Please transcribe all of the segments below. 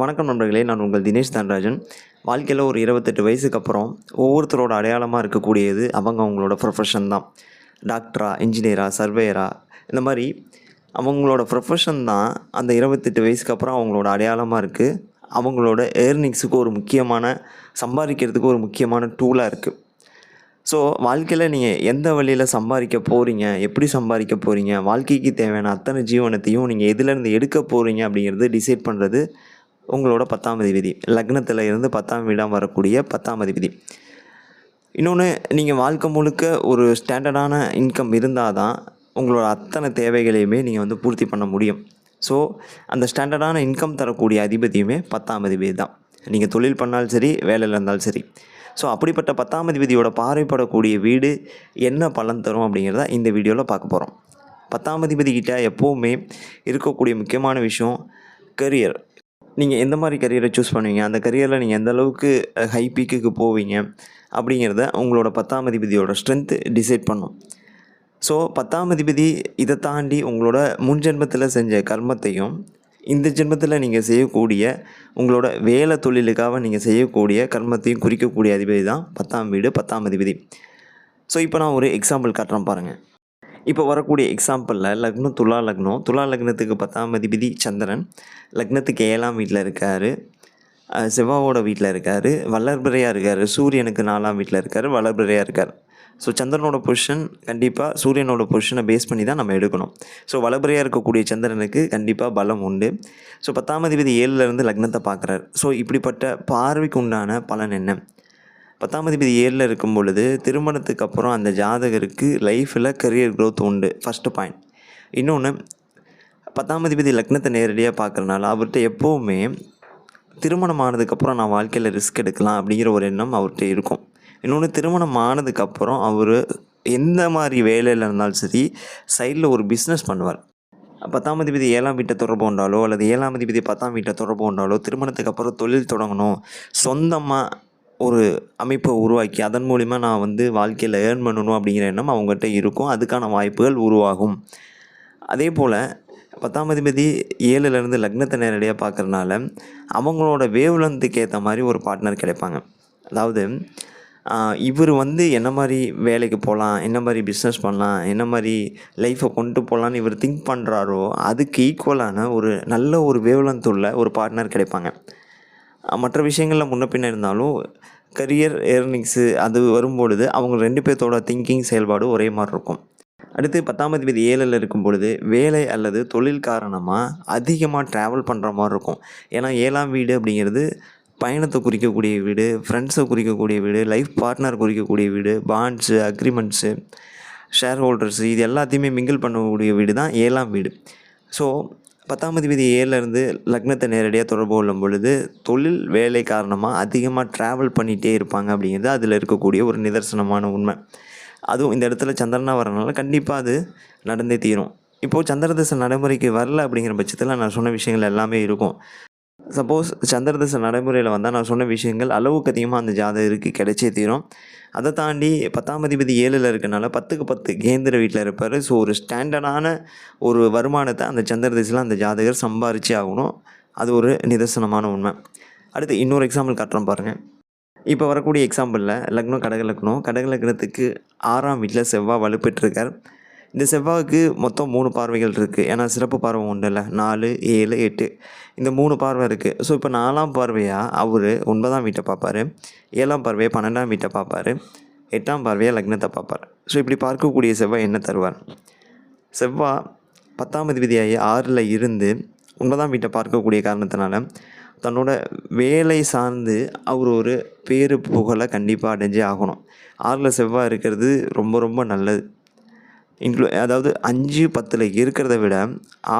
வணக்கம் நண்பர்களே நான் உங்கள் தினேஷ் தன்ராஜன். வாழ்க்கையில் ஒரு இருபத்தெட்டு வயசுக்கு அப்புறம் ஒவ்வொருத்தரோட அடையாளமாக இருக்கக்கூடியது அவங்க அவங்களோட ப்ரொஃபஷன் தான். டாக்டரா இன்ஜினியரா சர்வேயரா இந்த மாதிரி அவங்களோட ப்ரொஃபஷன் தான் அந்த இருபத்தெட்டு வயசுக்கு அப்புறம் அவங்களோட அடையாளமாக இருக்குது அவங்களோட ஏர்னிங்ஸுக்கு ஒரு முக்கியமான சம்பாதிக்கிறதுக்கு ஒரு முக்கியமான டூலாக இருக்குது ஸோ வாழ்க்கையில் நீங்கள் எந்த வழியில் சம்பாதிக்க போகிறீங்க எப்படி சம்பாதிக்க போகிறீங்க வாழ்க்கைக்கு தேவையான அத்தனை ஜீவனத்தையும் நீங்கள் எதுலேருந்து எடுக்க போகிறீங்க அப்படிங்கிறது டிசைட் பண்ணுறது உங்களோட பத்தாம் அதிபதி. லக்னத்தில் இருந்து பத்தாம் வீடாக வரக்கூடிய பத்தாம் அதிபதி. இன்னொன்று நீங்கள் வாழ்க்கை முழுக்க ஒரு ஸ்டாண்டர்டான இன்கம் இருந்தால் தான் உங்களோட அத்தனை தேவைகளையுமே நீங்கள் வந்து பூர்த்தி பண்ண முடியும். ஸோ அந்த ஸ்டாண்டர்டான இன்கம் தரக்கூடிய அதிபதியுமே பத்தாம் அதிபதி தான். நீங்கள் தொழில் பண்ணாலும் சரி வேலையில் இருந்தாலும் சரி. ஸோ அப்படிப்பட்ட பத்தாம் அதிபதியோட பார்வைப்படக்கூடிய வீடு என்ன பலன் தரும் அப்படிங்கிறத இந்த வீடியோவில் பார்க்க போகிறோம் பத்தாம் அதிபதி கிட்ட எப்போவுமே இருக்கக்கூடிய முக்கியமான விஷயம் கரியர் நீங்கள் எந்த மாதிரி கரியரை சூஸ் பண்ணுவீங்க? அந்த கரியரில் நீங்கள் எந்த அளவுக்கு ஹை பீக்குக்கு போவீங்க? அப்படிங்கிறத உங்களோட பத்தாம் அதிபதியோட ஸ்ட்ரென்த்து டிசைட் பண்ணும். ஸோ பத்தாம் அதிபதி இதை தாண்டி உங்களோட முன் ஜென்மத்தில் செஞ்ச கர்மத்தையும் இந்த ஜென்மத்தில் நீங்கள் செய்யக்கூடிய உங்களோட வேலை தொழிலுக்காக நீங்கள் செய்யக்கூடிய கர்மத்தையும் குறிக்கக்கூடிய அதிபதி தான் பத்தாம் வீடு பத்தாம் அதிபதி. ஸோ இப்போ நான் ஒரு எக்ஸாம்பிள் காட்டுறேன் பாருங்கள் இப்போ வரக்கூடிய எக்ஸாம்பிளில் லக்னம் துலா லக்னம் துலா லக்னத்துக்கு பத்தாம் அதிபதி சந்திரன். லக்னத்துக்கு ஏழாம் வீட்டில் இருக்கார். செவ்வாவோட வீட்டில் இருக்கார். வளர்பிறையாக இருக்கார். சூரியனுக்கு நாலாம் வீட்டில் இருக்கார். வளர்பிறையாக இருக்கார். ஸோ சந்திரனோட பொசிஷன் கண்டிப்பாக சூரியனோட பொசிஷனை பேஸ் பண்ணி தான் நம்ம எடுக்கணும். ஸோ வளபறையாக இருக்கக்கூடிய சந்திரனுக்கு கண்டிப்பாக பலம் உண்டு. ஸோ பத்தாம் அதிபதி ஏழுலேருந்து லக்னத்தை பார்க்குறாரு. ஸோ இப்படிப்பட்ட பார்வைக்கு உண்டான பலன் என்ன? பத்தாம் அதிபதி ஏழில் இருக்கும் பொழுது திருமணத்துக்கு அப்புறம் அந்த ஜாதகருக்கு லைஃப்பில் கரியர் க்ரோத் உண்டு. ஃபஸ்ட்டு பாயிண்ட் இன்னொன்று பத்தாம் அதிபதி லக்னத்தை நேரடியாக பார்க்குறனால அவர்கிட்ட எப்போவுமே திருமணம் ஆனதுக்கப்புறம் நான் வாழ்க்கையில் ரிஸ்க் எடுக்கலாம் அப்படிங்கிற ஒரு எண்ணம் அவர்கிட்ட இருக்கும். இன்னொன்று திருமணம் ஆனதுக்கப்புறம் அவர் எந்த மாதிரி வேலையில் இருந்தாலும் சரி சைடில் ஒரு பிஸ்னஸ் பண்ணுவார். பத்தாம் அதிபதி ஏழாம் வீட்டை தொடர்பு கொண்டாலோ அல்லது ஏழாம் அதிபதி பத்தாம் வீட்டை தொடர்பு கொண்டாலோ திருமணத்துக்கு அப்புறம் தொழில் தொடங்கணும். சொந்தமாக ஒரு அமைப்பை உருவாக்கி அதன் மூலிமா நான் வந்து வாழ்க்கையில் ஏர்ன் பண்ணணும் அப்படிங்கிற எண்ணம் அவங்ககிட்ட இருக்கும். அதுக்கான வாய்ப்புகள் உருவாகும். அதே போல் பத்தாம் அதிபதி ஏழுலேருந்து லக்னத்தை நேரடியாக பார்க்குறனால அவங்களோட வேவ்லந்துக்கு ஏற்ற மாதிரி ஒரு பார்ட்னர் கிடைப்பாங்க. அதாவது இவர் வந்து என்ன மாதிரி வேலைக்கு போகலாம் என்ன மாதிரி பிஸ்னஸ் பண்ணலாம் என்ன மாதிரி லைஃப்பை கொண்டு போகலான்னு இவர் திங்க் பண்ணுறாரோ அதுக்கு ஈக்குவலான ஒரு நல்ல ஒரு வேவ்லந்து உள்ள ஒரு பார்ட்னர் கிடைப்பாங்க. மற்ற விஷயங்களில் முன்ன பின்ன இருந்தாலும் கரியர் ஏர்னிங்ஸு அது வரும்பொழுது அவங்க ரெண்டு பேர்த்தோட திங்கிங் செயல்பாடு ஒரே மாதிரி இருக்கும். அடுத்து பத்தாம் அதிபதி ஏழில் இருக்கும் பொழுது வேலை அல்லது தொழில் காரணமாக அதிகமாக ட்ராவல் பண்ணுற மாதிரி இருக்கும். ஏன்னா ஏழாம் வீடு அப்படிங்கிறது பயணத்தை குறிக்கக்கூடிய வீடு ஃப்ரெண்ட்ஸை குறிக்கக்கூடிய வீடு லைஃப் பார்ட்னர் குறிக்கக்கூடிய வீடு பாண்ட்ஸு அக்ரிமெண்ட்ஸு ஷேர் ஹோல்டர்ஸு இது எல்லாத்தையுமே மிங்கிள் பண்ணக்கூடிய வீடு தான் ஏழாம் வீடு. ஸோ பத்தாம் அதிபதி ஏழுலேருந்து லக்னத்தை நேரடியாக தொடர்பு கொள்ளும் பொழுது தொழில் வேலை காரணமாக அதிகமாக ட்ராவல் பண்ணிகிட்டே இருப்பாங்க அப்படிங்கிறது அதில் இருக்கக்கூடிய ஒரு நிதர்சனமான உண்மை. அதுவும் இந்த இடத்துல சந்திரனாக வரனால கண்டிப்பாக அது நடந்தே தீரும். இப்போது சந்திரதசை நடைமுறைக்கு வரல அப்படிங்கிற பட்சத்தில் நான் சொன்ன விஷயங்கள் எல்லாமே இருக்கும். சப்போஸ் சந்திரதசை நடைமுறையில் வந்தால் நான் சொன்ன விஷயங்கள் அளவுக்கு அதிகமாக அந்த ஜாதகருக்கு கிடைச்சே தீரும். அதை தாண்டி பத்தாம் அதிபதி ஏழில் இருக்கனால பத்துக்கு பத்து கேந்திர வீட்டில் இருப்பார். ஸோ ஒரு ஸ்டாண்டர்டான ஒரு வருமானத்தை அந்த சந்திரதசையில் அந்த ஜாதகர் சம்பாரிச்சே ஆகணும். அது ஒரு நிதர்சனமான உண்மை. அடுத்து இன்னொரு எக்ஸாம்பிள் காட்டுறோம் பாருங்கள் இப்போ வரக்கூடிய எக்ஸாம்பிளில் லக்னம் கடக லக்னம். கடக லக்னத்துக்கு ஆறாம் வீட்டில் செவ்வாய் வலுப்பெற்றிருக்கார். இந்த செவ்வாய்க்கு மொத்தம் மூணு பார்வைகள் இருக்குது ஏன்னா சிறப்பு பார்வை உண்டு இல்லை நாலு ஏழு எட்டு. இந்த மூணு பார்வை இருக்குது ஸோ இப்போ நாலாம் பார்வையாக அவர் ஒன்பதாம் வீட்டை பார்ப்பார். ஏழாம் பார்வையை பன்னெண்டாம் வீட்டை பார்ப்பார். எட்டாம் பார்வையாக லக்னத்தை பார்ப்பார். ஸோ இப்படி பார்க்கக்கூடிய செவ்வாய் என்ன தருவார்? செவ்வாய் பத்தாம் அதிபதியாகி ஆறில் இருந்து ஒன்பதாம் வீட்டை பார்க்கக்கூடிய காரணத்தினால தன்னோட வேலை சார்ந்து அவர் ஒரு பேரு புகழை கண்டிப்பாக அடைஞ்சே ஆகணும். ஆறில் செவ்வாய் இருக்கிறது ரொம்ப ரொம்ப நல்லது. இன்க்ளூ அதாவது அஞ்சு பத்தில் இருக்கிறத விட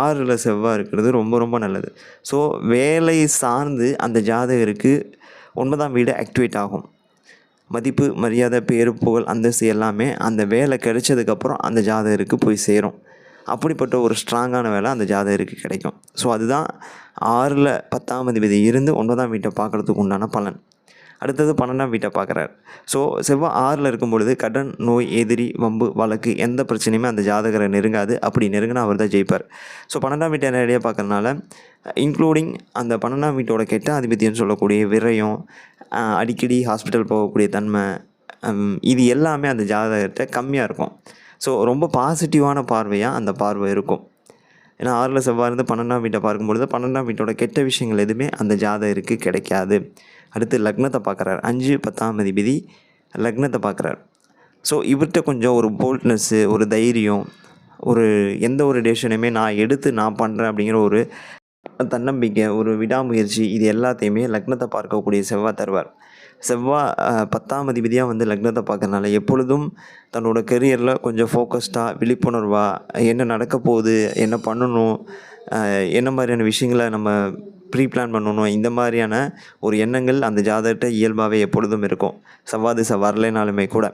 ஆறில் செவ்வாய் இருக்கிறது ரொம்ப ரொம்ப நல்லது. ஸோ வேலை சார்ந்து அந்த ஜாதகருக்கு ஒன்பதாம் வீடு ஆக்டிவேட் ஆகும். மதிப்பு மரியாதை பேரு புகழ் அந்தஸ்து எல்லாமே அந்த வேலை கிடைச்சதுக்கப்புறம் அந்த ஜாதகருக்கு போய் சேரும். அப்படிப்பட்ட ஒரு ஸ்ட்ராங்கான வேலை அந்த ஜாதகருக்கு கிடைக்கும். ஸோ அதுதான் ஆறில் பத்தாம் அதிபதி இருந்து ஒன்பதாம் வீட்டை பார்க்குறதுக்கு உண்டான பலன். அடுத்தது பன்னெண்டாம் வீட்டை பார்க்குறார். ஸோ செவ்வாய் ஆறில் இருக்கும் பொழுது கடன் நோய் எதிரி வம்பு வழக்கு எந்த பிரச்சனையுமே அந்த ஜாதகரை நெருங்காது. அப்படி நெருங்கினா அவர் தான் ஜெயிப்பார். ஸோ பன்னெண்டாம் வீட்டை நேரடியாக பார்க்கறனால இன்க்ளூடிங் அந்த பன்னெண்டாம் வீட்டோட கெட்ட ஆதிபத்தியம்னு சொல்லக்கூடிய விரயம் அடிக்கடி ஹாஸ்பிட்டல் போகக்கூடிய தன்மை இது எல்லாமே அந்த ஜாதகத்தை கம்மியாக இருக்கும். ஸோ ரொம்ப பாசிட்டிவான பார்வையாக அந்த பார்வை இருக்கும். ஏன்னா ஆறில் செவ்வாய் இருந்து பன்னெண்டாம் வீட்டை பார்க்கும்பொழுது பன்னெண்டாம் வீட்டோட கெட்ட விஷயங்கள் எதுவுமே அந்த ஜாதகருக்கு கிடைக்காது. அடுத்து லக்னத்தை பார்க்குறார். அஞ்சு பத்தாம் அதிபதி லக்னத்தை பார்க்குறாரு. ஸோ இவர்கிட்ட கொஞ்சம் ஒரு போல்ட்னஸ்ஸு ஒரு தைரியம் ஒரு எந்த ஒரு டேஷனையுமே நான் எடுத்து நான் பண்ணுறேன் அப்படிங்கிற ஒரு தன்னம்பிக்கை ஒரு விடாமுயற்சி இது எல்லாத்தையுமே லக்னத்தை பார்க்கக்கூடிய செவ்வாய் தருவார். செவ்வாய் பத்தாம் அதிபதியாக வந்து லக்னத்தை பார்க்கறனால எப்பொழுதும் தன்னோட கெரியரில் கொஞ்சம் ஃபோக்கஸ்டாக விழிப்புணர்வாக என்ன நடக்க போகுது என்ன பண்ணணும் என்ன மாதிரியான விஷயங்களை நம்ம ப்ரீ பிளான் பண்ணணும் இந்த மாதிரியான ஒரு எண்ணங்கள் அந்த ஜாதகத்தை இயல்பாகவே எப்பொழுதும் இருக்கும். செவ்வாதிசை வரலைனாலுமே கூட.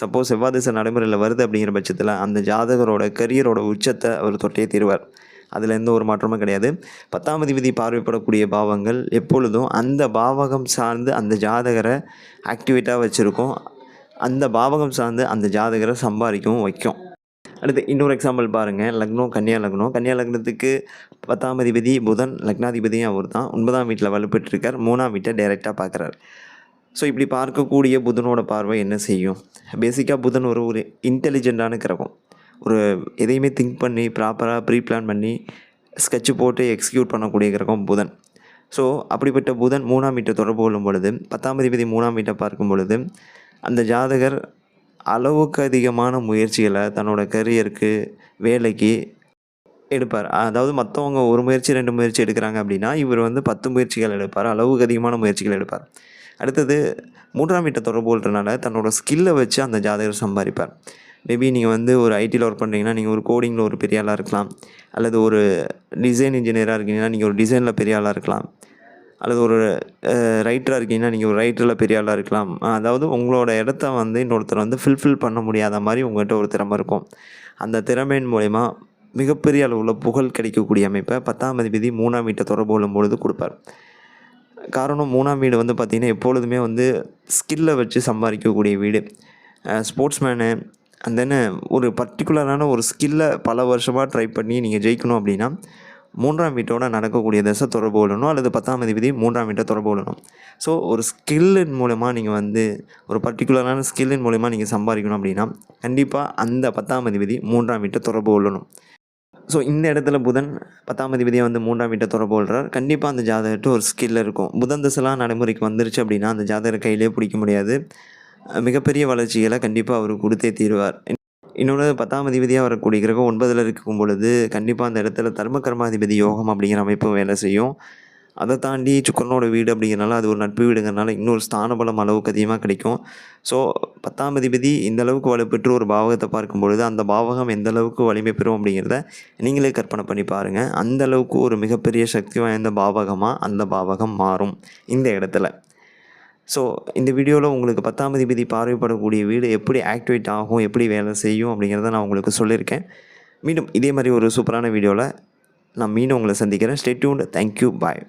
சப்போஸ் செவ்வாதிசை நடைமுறையில் வருது அப்படிங்கிற பட்சத்தில் அந்த ஜாதகரோட கரியரோட உச்சத்தை அவர் தொட்டே தீர்வார். அதில் எந்த ஒரு மாற்றமும் கிடையாது. பத்தாம் அதிபதி பார்வைப்படக்கூடிய பாவங்கள் எப்பொழுதும் அந்த பாவகம் சார்ந்து அந்த ஜாதகரை ஆக்டிவேட்டாக வச்சுருக்கும். அந்த பாவகம் சார்ந்து அந்த ஜாதகரை சம்பாதிக்கவும் வைக்கும். அடுத்து இன்னொரு எக்ஸாம்பிள் பாருங்கள் லக்னம் கன்னியா லக்னம். கன்னியா லக்னத்துக்கு பத்தாம் அதிபதி புதன் லக்னாதிபதியும் அவர் தான். ஒன்பதாம் வீட்டில் வலுப்பெற்றிருக்கார். மூணாம் வீட்டை டைரெக்டாக பார்க்குறாரு. ஸோ இப்படி பார்க்கக்கூடிய புதனோட பார்வை என்ன செய்யும்? பேசிக்காக புதன் ஒரு ஒரு இன்டெலிஜென்ட்டான கிரகம். ஒரு எதையுமே திங்க் பண்ணி ப்ராப்பராக ப்ரீ பிளான் பண்ணி ஸ்கெட்ச் போட்டு எக்ஸிக்யூட் பண்ணக்கூடிய கிரகம் புதன். ஸோ அப்படிப்பட்ட புதன் மூணாம் வீட்டை தொடர்பு கொள்ளும் பொழுது பத்தாம் அதிபதி மூணாம் வீட்டை பார்க்கும் பொழுது அந்த ஜாதகர் அளவுக்கு அதிகமான முயற்சிகளை தன்னோட கரியருக்கு வேலைக்கு எடுப்பார். அதாவது மற்றவங்க ஒரு முயற்சி ரெண்டு முயற்சி எடுக்கிறாங்க அப்படின்னா இவர் வந்து பத்து முயற்சிகள் எடுப்பார். அளவுக்கு அதிகமான முயற்சிகள் எடுப்பார். அடுத்தது மூன்றாம் வீட்டை தொடர்பு கொள்றதுனால தன்னோட ஸ்கில்லை வச்சு அந்த ஜாதகர் சம்பாதிப்பார். மேபி நீங்கள் வந்து ஒரு ஐடியில் ஒர்க் பண்ணுறீங்கன்னா நீங்கள் ஒரு கோடிங்கில் ஒரு பெரிய ஆளாக இருக்கலாம். அல்லது ஒரு டிசைன் இன்ஜினியராக இருக்கீங்கன்னா நீங்கள் ஒரு டிசைனில் பெரிய ஆளாக இருக்கலாம். அல்லது ஒரு ரைட்டராக இருக்கீங்கன்னா நீங்கள் ஒரு ரைட்டரில் பெரிய ஆளாக இருக்கலாம். அதாவது உங்களோட இடத்த வந்து இன்னொருத்தர் வந்து ஃபில்ஃபில் பண்ண முடியாத மாதிரி உங்கள்கிட்ட ஒரு திறமை இருக்கும். அந்த திறமையின் மூலயமா மிகப்பெரிய அளவில் புகழ் கிடைக்கக்கூடிய அமைப்பை பத்தாம் அதிபதி மூணாம் வீட்டை தொடர்பு கொள்ளும் பொழுது கொடுப்பார். காரணம் மூணாம் வீடு வந்து பார்த்திங்கன்னா எப்பொழுதுமே வந்து ஸ்கில்லை வச்சு சம்பாதிக்கக்கூடிய வீடு. ஸ்போர்ட்ஸ்மேனு அந்த என்ன uh, ஒரு பர்டிகுலரான ஒரு ஸ்கில்லை பல வருஷமாக ட்ரை பண்ணி நீங்கள் ஜெயிக்கணும் அப்படின்னா மூன்றாம் வீட்டோட நடக்கக்கூடிய தசை தொடர்பு கொள்ளணும் அல்லது பத்தாம் அதிபதி மூன்றாம் வீட்டை தொடர்பு கொள்ளணும். ஸோ ஒரு ஸ்கில்லின் மூலமாக நீங்கள் வந்து ஒரு பர்டிகுலரான ஸ்கில்லின் மூலமாக நீங்கள் சம்பாதிக்கணும் அப்படின்னா கண்டிப்பாக அந்த பத்தாம் அதிபதி மூன்றாம் வீட்டை தொடர்பு கொள்ளணும். ஸோ இந்த இடத்துல புதன் பத்தாம் அதிபதியை வந்து மூன்றாம் வீட்டை தொடர்பு கொள்கிறார் கண்டிப்பாக அந்த ஜாதகர்கிட்ட ஒரு ஸ்கில் இருக்கும். புதன் தசைலாம் நடைமுறைக்கு வந்துருச்சு அப்படின்னா அந்த ஜாதகர் கையிலே பிடிக்க முடியாது. மிகப்பெரிய வளர்ச்சிகளை கண்டிப்பாக அவர் கொடுத்தே தீருவார். இன்னொன்று பத்தாம் அதிபதியாக வரக்கூடிய கிரகம் ஒன்பதில் இருக்கும் பொழுது கண்டிப்பாக அந்த இடத்துல தர்ம கர்மாதிபதி யோகம் அப்படிங்கிற அமைப்பும் வேலை செய்யும். அதை தாண்டி சுக்கரனோட வீடு அப்படிங்கிறனால அது ஒரு நட்பு வீடுங்கிறனால இன்னொரு ஸ்தான பலம் அளவுக்கு அதிகமாக கிடைக்கும். ஸோ பத்தாம் அதிபதி இந்த அளவுக்கு வலுப்பெற்று ஒரு பாவகத்தை பார்க்கும் பொழுது அந்த பாவகம் எந்த அளவுக்கு வலிமை பெறும் அப்படிங்கிறத நீங்களே கற்பனை பண்ணி பாருங்கள் அந்த அளவுக்கு ஒரு மிகப்பெரிய சக்தி வாய்ந்த பாவகமாக அந்த பாவகம் மாறும் இந்த இடத்துல. ஸோ இந்த வீடியோவில் உங்களுக்கு பத்தாம் அதிபதி பார்வைப்படக்கூடிய வீடு எப்படி ஆக்டிவேட் ஆகும் எப்படி வேலை செய்யும் அப்படிங்கிறத நான் உங்களுக்கு சொல்லியிருக்கேன். மீண்டும் இதே மாதிரி ஒரு சூப்பரான வீடியோவில் நான் மீண்டும் உங்களை சந்திக்கிறேன். Stay tuned thank you bye